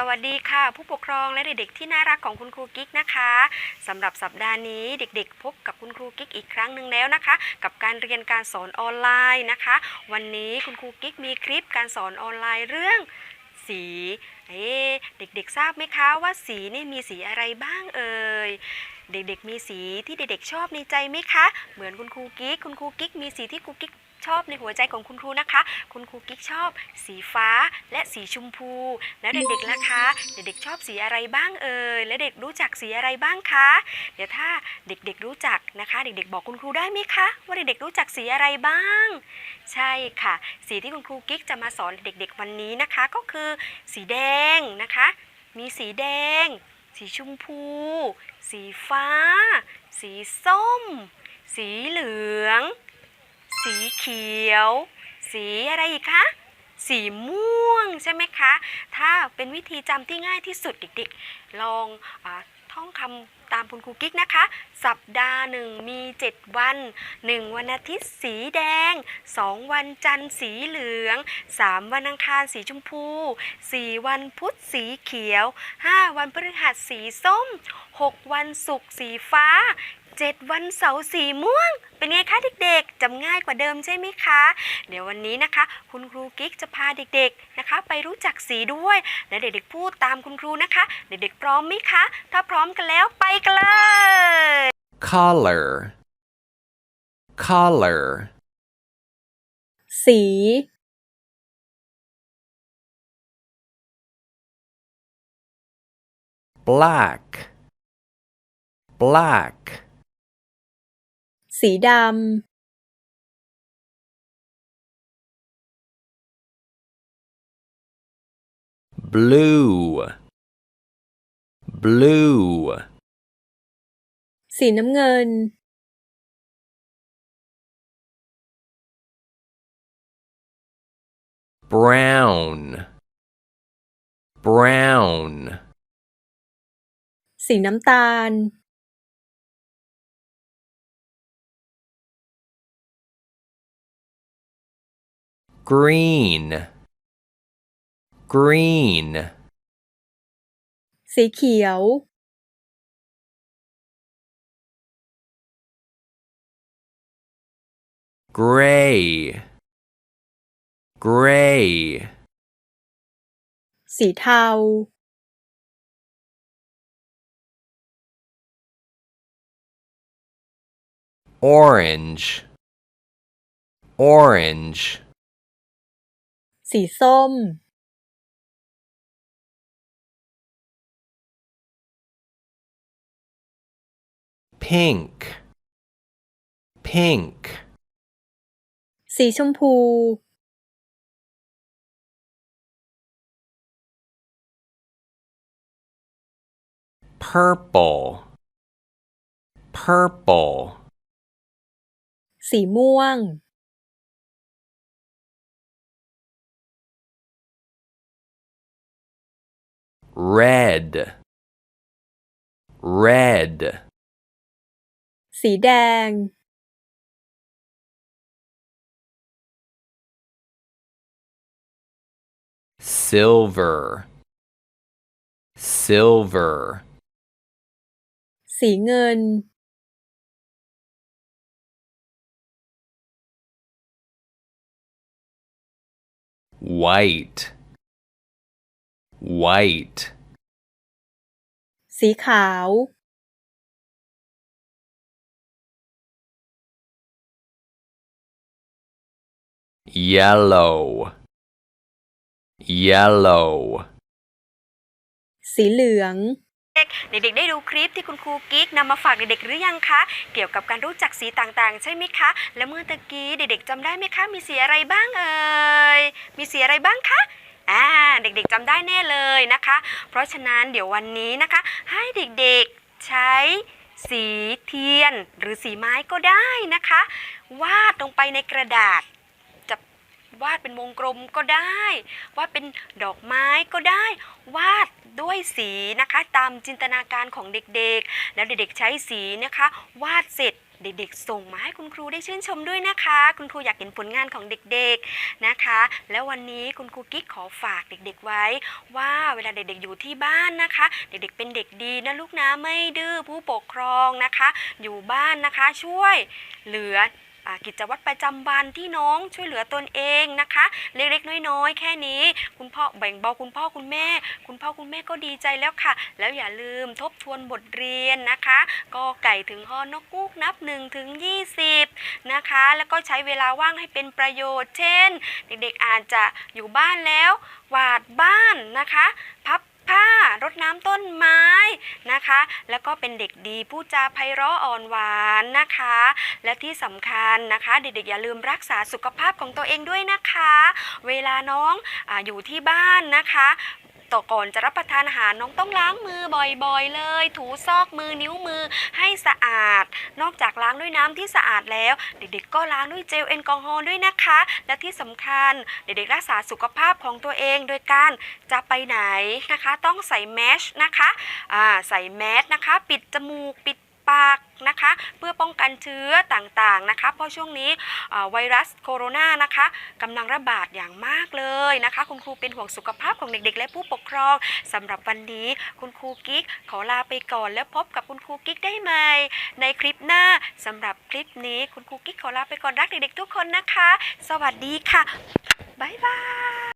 สวัสดีค่ะ ผู้ปกครองและเด็กๆที่น่ารักของคุณครูกิ๊กนะคะสำหรับสัปดาห์นี้เด็กๆ พบกับคุณครูกิ๊กอีกครั้งหนึ่งแล้วนะคะ กับการเรียนการสอนออนไลน์นะคะ วันนี้คุณครูกิ๊กมีคลิปการสอนออนไลน์เรื่องสีเอ๊เด็กๆทราบไหมคะว่าสีนี่มีสีอะไรบ้างเอ่ยเด็กๆมีสีที่เด็กๆชอบในใจไหมคะ เหมือนคุณครูกิ๊กคุณครูกิ๊กมีสีที่ครูกิ๊ก ชอบในหัวใจของคุณครูนะคะ คุณครูกิ๊กชอบ สีฟ้าและสีชมพู แล้วเด็กๆล่ะคะ เด็กๆชอบสีอะไรบ้างเอ่ย และเด็กรู้จักสีอะไรบ้างคะ เดี๋ยวถ้าเด็กๆรู้จักนะคะ เด็กๆบอกคุณครูได้ไหมคะ ว่าเด็กๆรู้จักสีอะไรบ้าง ใช่ค่ะ สีที่คุณครูกิ๊กจะมาสอนเด็กๆวันนี้นะคะ ก็คือสีแดงนะคะ มีสีแดง สีชมพู สีฟ้า สีส้ม สีเหลือง สีเขียว สีอะไรอีกคะ สีม่วงใช่ไหมคะ ถ้าเป็นวิธีจำที่ง่ายที่สุดเด็กๆ ลองอท่องคำตามคุณครูกิ๊กนะคะ สัปดาห์หนึ่งมี 7 วัน 1 วันอาทิตย์สีแดง 2 วันจันทร์สีเหลือง 3 วันอังคารสีชมพู 4 วันพุธสีเขียว 5 วันพฤหัสสีส้ม 6 วันศุกร์สีฟ้า 7 วันเสาร์สีม่วง เป็นไงคะเด็กๆจำง่ายกว่าเดิมใช่ไหมคะ เดี๋ยววันนี้นะคะ คุณครูกิ๊กจะพาเด็กๆนะคะ ไปรู้จักสีด้วย และเด็กๆพูดตามคุณครูนะคะ เด็กๆพร้อมไหมคะ ถ้าพร้อมกันแล้วไปกันเลย color color สี black black สีด blue blue ำสีน้ำเงิน brown brown สีน้ำตาล green green สีเขียว gray gray สีเทา orange orange สีส้ม pink pink สีชมพู purple purple สีม่วง red red สีแดง silver silver สีเงิน white White สีขาว yellow yellow สีเหลือง เด็กๆได้ดูคลิปที่คุณครูกิ๊กนำมาฝากเด็กๆหรือยังคะ เกี่ยวกับการรู้จักสีต่างๆ ใช่ไหมคะ และเมื่อตะกี้เด็กๆจำได้ไหมคะ มีสีอะไรบ้างเอ่ย มีสีอะไรบ้างคะ อ่า เด็กๆจำได้แน่เลยนะคะ เพราะฉะนั้นเดี๋ยววันนี้นะคะ ให้เด็กๆใช้สีเทียนหรือสีไม้ก็ได้นะคะ วาดลงไปในกระดาษจะวาดเป็นวงกลมก็ได้ วาดเป็นดอกไม้ก็ได้ วาดด้วยสีนะคะ ตามจินตนาการของเด็กๆ แล้วเด็กๆใช้สีนะคะ วาดเสร็จ เด็กๆ ส่งมาให้คุณครูได้ชื่นชมด้วยนะคะ คุณครูอยากเห็นผลงานของเด็กๆนะคะ แล้ววันนี้คุณครูกิ๊กขอฝากเด็กๆไว้ ว่าเวลาเด็กๆอยู่ที่บ้านนะคะ เด็กๆเป็นเด็กดีนะลูกนะไม่ดื้อผู้ปกครองนะคะ อยู่บ้านนะคะช่วยเหลือ กิจวัตรประจำวันที่น้องช่วยเหลือตนเองนะคะ เล็กๆ น้อยๆ แค่นี้ คุณพ่อแบ่งเบาคุณพ่อคุณแม่ คุณพ่อคุณแม่ก็ดีใจแล้วค่ะ แล้วอย่าลืมทบทวนบทเรียนนะคะ ก็ไก่ถึงฮอนกกูกนับ1ถึง20 นะคะ แล้วก็ใช้เวลาว่างให้เป็นประโยชน์ เช่น เด็กๆอาจจะอยู่บ้านแล้ววาดบ้านนะคะ พับ รดน้ำต้นไม้นะคะ แล้วก็เป็นเด็กดีผู้จาไพเราะอ่อนหวานนะคะ และที่สำคัญนะคะ เด็กๆอย่าลืมรักษาสุขภาพของตัวเองด้วยนะคะ เวลาน้องออยู่ที่บ้านนะคะ ต่อก่อนจะรับประทานอาหารน้องต้องล้างมือบ่อยๆ เลย ถูซอกมือนิ้วมือให้สะอาด นอกจากล้างด้วยน้ำที่สะอาดแล้ว เด็กๆ ก็ล้างด้วยเจลแอลกอฮอล์ด้วยนะคะ และที่สำคัญเด็กๆรักษาสุขภาพของตัวเอง โดยการจะไปไหนนะคะ ต้องใส่แมสนะคะอ่าใส่แมสนะคะ ปิดจมูกปิด ปากนะคะ เพื่อป้องกันเชื้อต่างๆนะคะ เพราะช่วงนี้ไวรัสโคโรนานะคะกำลังระบาดอย่างมากเลยนะคะ คุณครูเป็นห่วงสุขภาพของเด็กๆ และผู้ปกครองสำหรับวันนี้คุณครูกิ๊กขอลาไปก่อนแล้วพบกับคุณครูกิ๊กได้ใหม่ ในคลิปหน้าสำหรับคลิปนี้คุณครูกิ๊กขอลาไปก่อนรักเด็กๆทุกคนนะคะ สวัสดีค่ะบ๊ายบาย